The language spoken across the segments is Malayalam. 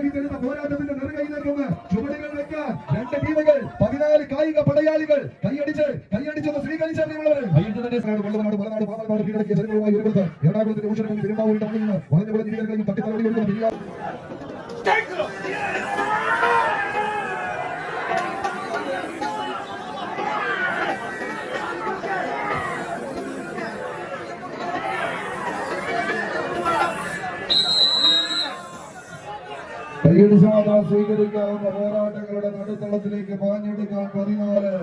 ആവാഹിച്ചെടുത്ത പോരാട്ടത്തിന്റെ നെറുകയിലേക്കൊന്ന് ചുവടുകൾ വെക്കാൻ രണ്ട് ടീമുകൾ പതിനാല് കായിക പടയാളികൾ. കൈയടിച്ച് കൈയടിച്ചൊന്ന് സ്വീകരിച്ച പ്രിയമുള്ളവരെ വെള്ളനാട് മലനാട് പാലക്കാട് കീഴടക്കിയ ജനങ്ങളുമായി ഒരുപുറത്ത് എറണാകുളത്തിന്റെ മണ്ണിൽ നിന്ന് വളഞ്ഞ വളഞ്ഞ ജീവിതങ്ങളെയും തട്ടിത്തറടി കൊടുക്കുന്ന പെരിയാർ കൈയടിച്ചാതാ സ്വീകരിക്കാവുന്ന പോരാട്ടങ്ങളുടെ നടുത്തളത്തിലേക്ക് പാഞ്ഞെടുക്കാൻ പതിനാല്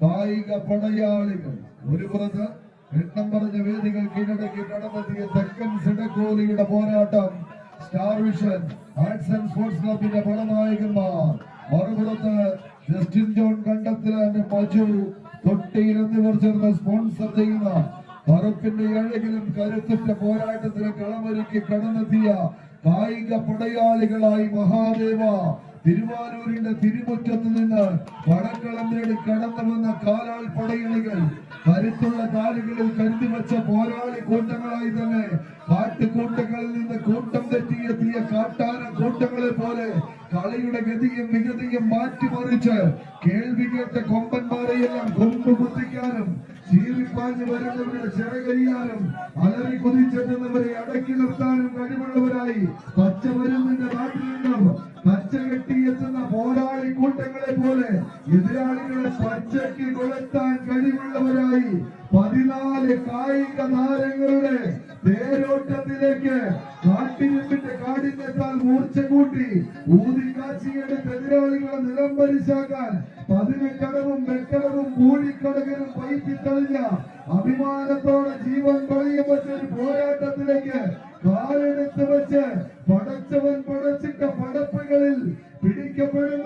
കായിക പടയാളികൾ. ഒരു പുറത്ത് എണ്ണം പറഞ്ഞ വേദികൾ കീഴടക്കി കടന്നെത്തിയ തെക്കൻ സിഡക്കോലിയുടെ പോരാട്ടം. Star vision arts and sports ക്ലബിന്റെ പടനായകന്മാർ. മറുപുറത്ത് ജസ്റ്റിൻ ജോൺ കണ്ടത്തിലാന്റെ മജു. തൊട്ടിയിൽ എന്നിവർ ചേർന്ന് സ്പോൺസർ ചെയ്യുന്ന കറുപ്പിന്റെ ഏഴെങ്കിലും കരുത്തുറ്റ പോരാട്ടത്തിന് കളമൊരുക്കി കടന്നെത്തിയ കായിക പടയാളികളായി മഹാദേവ തിരുവാരൂരിന്റെ തിരുമുറ്റത്ത് നിന്ന് പടക്കളം നേടി കടന്നു വന്ന കാലാൾ പടയണികൾ കരുത്തുള്ള കാലുകളിൽ കരുതി വെച്ച പോരാളി കൂട്ടങ്ങളായി തന്നെ കാട്ടുകൂട്ടങ്ങളിൽ നിന്ന് കൂട്ടം തെറ്റിയെത്തിയ കാട്ടാന കൂട്ടങ്ങളെ പോലെ കളിയുടെ ഗതിയും വിഗതിയും മാറ്റിമറിച്ച് കേൾവി കേട്ട കൊമ്പന്മാരെയെല്ലാം കൊമ്പ് കുത്തിക്കാനും ചീറിപ്പാഞ്ഞു വരുന്നവരുടെ ചിറകരിയാനും അലറി കുതിച്ചെത്തുന്നവരെ അടക്കി നിർത്താനും കഴിവുള്ളവരായി പച്ചമരുന്നിന്റെ നാട്ടിൽ നിന്നും പച്ച കെട്ടിയെത്തുന്ന പോരാളി കൂട്ടങ്ങളെ പോലെ എതിരാളികളെ പച്ചയ്ക്ക് കൊളുത്താൻ കഴിവുള്ളവരായി പതിനാല് കായിക താരങ്ങളുടെ തേരോട്ടത്തിലേക്ക് കാഠിന്യത്താൽ മൂർച്ച കൂട്ടി ഊതിക്കാച്ചിയുടെ എതിരാളികളെ നിലംപരിശാക്കാൻ വെട്ടടവും വെക്കടവും പൂഴിക്കടകരും പൈപ്പിത്തളിഞ്ഞ അഭിമാനത്തോടെ ജീവൻ ഒരു പോരാട്ടത്തിലേക്ക് കാലെടുത്ത് വെച്ച് പടച്ചവൻ പടച്ചിട്ട പടപ്പുകളിൽ പിടിക്കപ്പെടുന്ന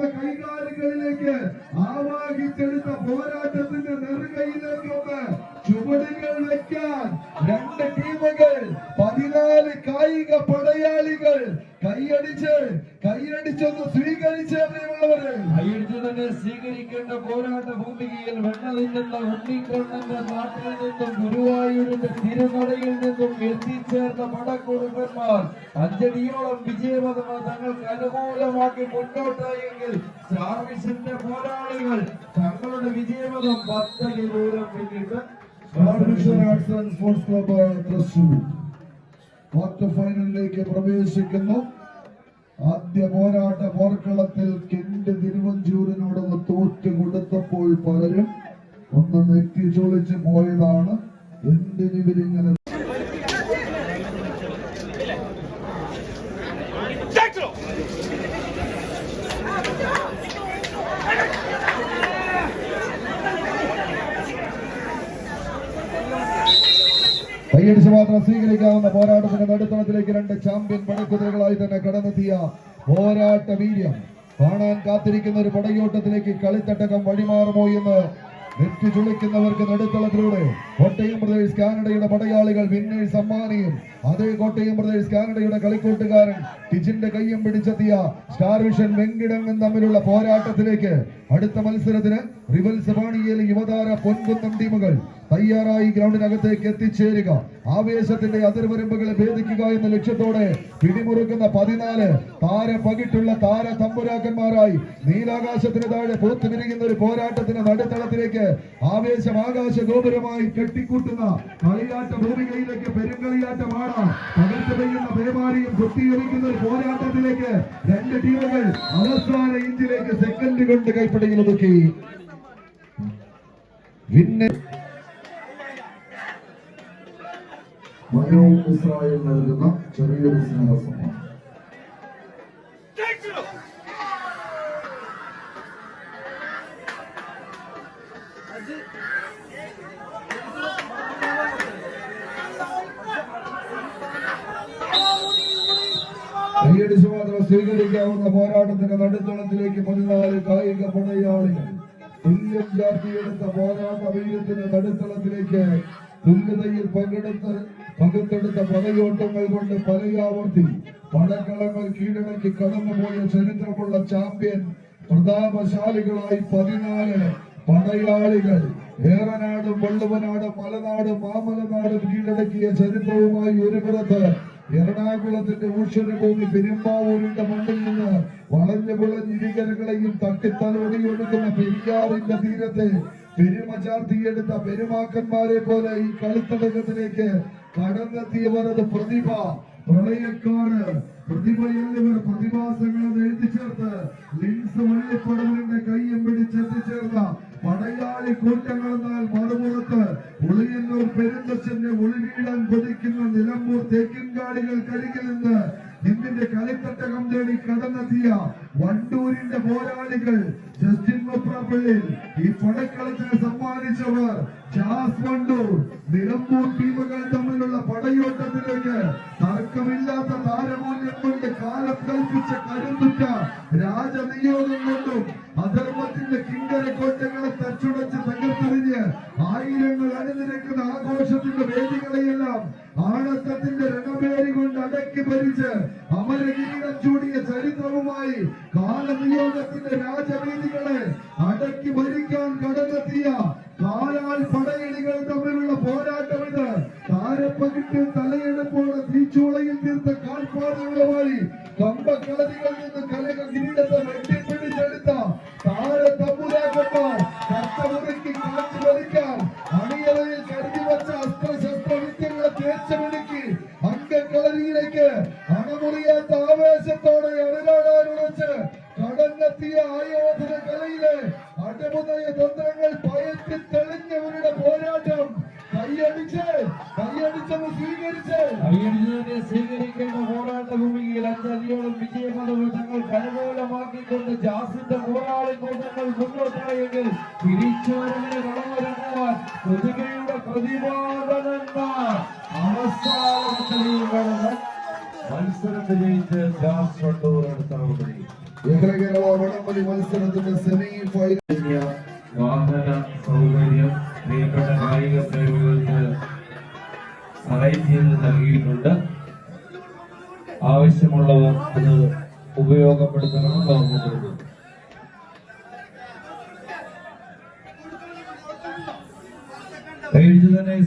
ടീമുകൾ പതിനാല് കായിക പടയാളികൾ. കൈയടിച്ച് കൈയടിച്ചൊന്ന് സ്വീകരിച്ച് അറിയുള്ളവര് കൈയടിച്ച് തന്നെ സ്വീകരിക്കേണ്ട പോരാട്ട ഭൂമികയിൽ വെണ്ണതിൽ നിന്ന് ഉണ്ണിക്കണ്ണന്റെ നാട്ടിൽ നിന്നും ഗുരുവായൂരിന്റെ തിരുനടയിൽ നിന്നും എത്തിച്ചേർന്ന പടക്കുറുപ്പന്മാർ അഞ്ചടിയോളം വിജയപഥം തങ്ങൾക്ക് അനുകൂലമാക്കി മുന്നോട്ടായെങ്കിൽ മിഷന്റെ പോരാളികൾ തങ്ങളുടെ വിജയപഥം പത്തടി ദൂരം പിന്നിട്ട് arts and sports club Thrissur quarter ഫൈനലിലേക്ക് പ്രവേശിക്കുന്നു. ആദ്യ പോരാട്ട പോർക്കളത്തിൽ കെന്റ് തിരുവഞ്ചൂരിനോടൊന്ന് തോറ്റു കൊടുത്തപ്പോൾ പലരും ഒന്ന് നെറ്റി ചൊളിച്ച് പോയതാണ്. എന്തിനിവരിങ്ങനെ കൈയടിച്ച് മാത്രം സ്വീകരിക്കാവുന്ന പോരാട്ടത്തിന്റെ നടുത്തളത്തിലേക്ക് രണ്ട് ചാമ്പ്യൻ പടക്കുതിരകളായി തന്നെ കടന്നെത്തിയ പോരാട്ട വീര്യം കാണാൻ കാത്തിരിക്കുന്ന ഒരു പടയോട്ടത്തിലേക്ക് കളിത്തട്ടകം വഴിമാറുമോ എന്ന് നെറ്റ് ചുളിക്കുന്നവർക്ക് നടുത്തളത്തിലൂടെ. കോട്ടയം ബ്രദേഴ്സ് കാനഡയുടെ പടയാളികൾ വിന്നേഴ്സ് സമ്മാനിയും അതേ കോട്ടയം പ്രദേശ് കാനഡയുടെ കളിക്കൂട്ടുകാരൻ ടിജിന്റെ കയ്യും പിടിച്ചെത്തിയ സ്റ്റാർ വിഷൻ വെങ്കിടങ്ങും തമ്മിലുള്ള പോരാട്ടത്തിലേക്ക് അടുത്ത മത്സരത്തിന് റിവൽ പാണിയേലി യുവതാര പൊൻകുന്നം ടീമുകൾ തയ്യാറായി ഗ്രൗണ്ടിനകത്തേക്ക് എത്തിച്ചേരുക. ആവേശത്തിന്റെ അതിർവരമ്പുകളെ ഭേദിക്കുക എന്ന ലക്ഷ്യത്തോടെ പിടിമുറുക്കുന്ന പതിനാല് താര പകിട്ടുള്ള താര തമ്പുരാക്കന്മാരായി നീലാകാശത്തിന് താഴെ പൂത്തുവിരിക്കുന്ന ഒരു പോരാട്ടത്തിന് നടുത്തളത്തിലേക്ക് ആവേശം ആകാശ ഗോപുരമായി കെട്ടിക്കൂട്ടുന്ന കളിയാട്ട ഭൂമികയിലേക്ക് പെരുങ്കളിയാട്ടമാണ് പകർത്ത് പെയ്യുന്ന പേമാരിയും കൊത്തിയൊലിക്കുന്ന ഒരു പോരാട്ടത്തിലേക്ക് രണ്ട് ടീമുകൾ അവസാന ഇഞ്ചിലേക്ക് സെക്കൻഡ് കൊണ്ട് കൈപ്പടയിൽ ഒതുക്കി. വിന്നെ മനോ ഇസ്രായേൽ നൽകുന്ന ചെറിയൊരു സ്നേഹസമ്മാനം. കൈയടിച്ച് മാത്രം സ്വീകരിക്കാവുന്ന പോരാട്ടത്തിന്റെ നടുത്തളത്തിലേക്ക് പതിനാല് കായിക പടയാളികൾ തുല്യം ചാർത്തിയെടുത്ത പോരാട്ട വീര്യത്തിന്റെ നടുത്തളത്തിലേക്ക് തുല്യതയിൽ പങ്കെടുത്ത പങ്കെടുത്ത പടയോട്ടങ്ങൾ കൊണ്ട് പലയാവർത്തി പടക്കളങ്ങൾ കീഴടക്കി കടന്നുപോയ ചരിത്രമുള്ള ചാമ്പ്യൻ പ്രതാപശാലികളായി പതിനാല് പടയാളികൾ ഏറനാടും വള്ളുവനാടും മലനാടും മാമലനാടും കീഴടക്കിയ ചരിത്രവുമായി ഒരു പുറത്ത് എറണാകുളത്തിന്റെ ഊശ്വരഭൂമി പെരുമ്പാവൂരിന്റെ മണ്ണിൽ നിന്ന് വളഞ്ഞു കരകുളഞ്ഞിരികരകളെയും തട്ടിത്തലോടിയൊടുക്കുന്ന പെരിയാറിന്റെ തീരത്തെ പെരുമ ചാർത്തിയെടുത്ത പെരുമാക്കന്മാരെ പോലെ ഈ കളിത്തടകത്തിലേക്ക് കടന്നെത്തിയവർ അത് പ്രതിഭ. പ്രളയക്കാട് പ്രതിഭ എന്നിവർ പ്രതിഭാസങ്ങളെ എഴുതി ചേർത്ത് ലിൻസ് വള്ളിപ്പടവിന്റെ കയ്യും പിടിച്ചെത്തിച്ചേർന്ന പടയാളി കൂട്ടങ്ങൾ എന്നാൽ മറുപുറത്ത് ഉളിയന്നൂർ പെരുന്തച്ഛന്റെ ഒളിവീടാൻ കൊതിക്കുന്ന നിലമ്പൂർ തേക്കിൻകാടികൾക്കരികിൽ നിന്ന് ഇന്ത്യന്റെ കളിത്തട്ടകം തേടി കടന്നെത്തിയ വണ്ടൂരിന്റെ പോരാളികൾ ജസ്റ്റിൻ മുപ്രാപ്പള്ളിൽ ഈ പടക്കളത്തിന് സമ്മാനിച്ചവർ ജാസ് വണ്ടൂർ. നിലമ്പൂർ ടീമുകൾ തമ്മിലുള്ള പടയോട്ടത്തിലേക്ക് തർക്കമില്ലാത്ത താരമൂല്യം കൊണ്ട് കാലം കൽപ്പിച്ച കരുത്തുറ്റ രാജനിയോഗം കൊണ്ടും അധർമ്മത്തിന്റെ കിങ്കര കോട്ടകളെ തച്ചുടച്ച് കൊണ്ട് അടക്കി ഭരിച്ച് അമരകിരീടം ചൂടിയ ചരിത്രവുമായി കാലനിയോഗത്തിന്റെ രാജവീതികളെ അടക്കി ഭരിക്കാൻ കടന്നെത്തിയ കാലാൽ പടയണികൾ തമ്മിലുള്ള പോരാട്ടം ഇത്. താരപ്പകിട്ട് തലയെടുപ്പോടെ തീച്ചൂളയിൽ തീർത്ത കാൽപ്പാടുകളുമായി കമ്പക്കളതികളിൽ നിന്ന് അണിലാടാനുറച്ച് കടന്നെത്തിയ ആയോധന കലയിലെ അടിമുതയ തന്ത്രങ്ങൾ പയറ്റി തെളിഞ്ഞവരുടെ പോരാട്ടം. കൈയടിച്ച് കൈയടിച്ചത് സ്വീകരിച്ച്. കൈയടിച്ചതിനെ സ്വീകരിക്കേണ്ട പോരാട്ട ഭൂമിയിൽ അഞ്ചധിയോളം വിജയമതകൾ തങ്ങൾ കരകോലമാക്കിക്കൊണ്ട് ജാസിന്റെ പോരാളി കൂട്ടങ്ങൾ മുന്നോട്ടായെങ്കിൽ തിരിച്ചുവരവിന് കടന്നിറങ്ങുവാൻ പ്രതിഭയുടെ പ്രതിപാദനന്മാർ അവസാനത്തിൽ കടന്ന് മത്സരം ജയിച്ച് ജാസ് കേരള വടംവലി വാഹന സൗകര്യം പ്രിയപ്പെട്ട കായിക പ്രേമികൾക്ക് സഹായം നൽകിയിട്ടുണ്ട്. ആവശ്യമുള്ളവർ അത് ഉപയോഗപ്പെടുത്തണമെന്ന് ഓർമ്മപ്പെടുന്നു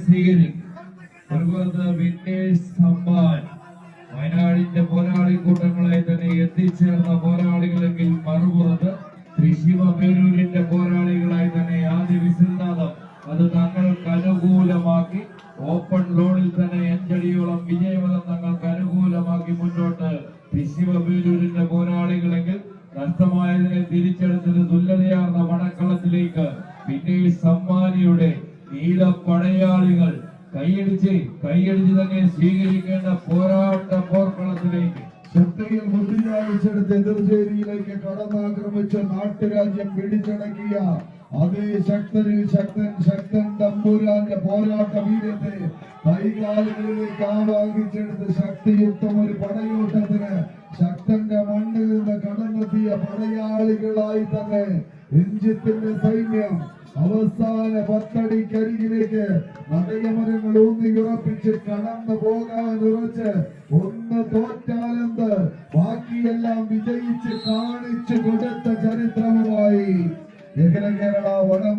സ്വീകരിക്കും. സമ്മാൻ നീല പടയാളികൾ കൈയടിച്ച് കൈയടിച്ച് തന്നെ സ്വീകരിക്കേണ്ട പോരാട്ട പോർക്കളത്തിലേക്ക്. ശക്തിയിൽ മുദ്രയാഴ്ചെടുത്ത് എതിർചേരിയിലേക്ക് കടന്നാക്രമിച്ച നാട്ടുരാജ്യം പിടിച്ചടക്കിയ അതേ ശക്തരിൽ ശക്തൻ ശക്തൻ തമ്പൂരാന്റെ പോരാട്ട വീര്യത്തെ കൈകാലുകളിലേക്ക് ആവാഹിച്ചെടുത്ത് ശക്തിയുക്തം ഒരു പടയോട്ടത്തിന് ശക്തന്റെ മണ്ണിൽ നിന്ന് കടന്നെത്തിയ പടയാളികളായി തന്നെ രഞ്ജിത്തിന്റെ സൈന്യം അവസാന പത്തടിക്കരികിലേക്ക് നടയമരങ്ങൾ ഊന്നി ഉറപ്പിച്ച് കടന്നു പോകാൻ ഉറച്ച് ഒന്ന് തോറ്റാലെന്ത്? ബാക്കിയെല്ലാം വിജയിച്ച് കാണിച്ചു കൊടുത്ത ചരിത്രവുമായി. കേരള വടം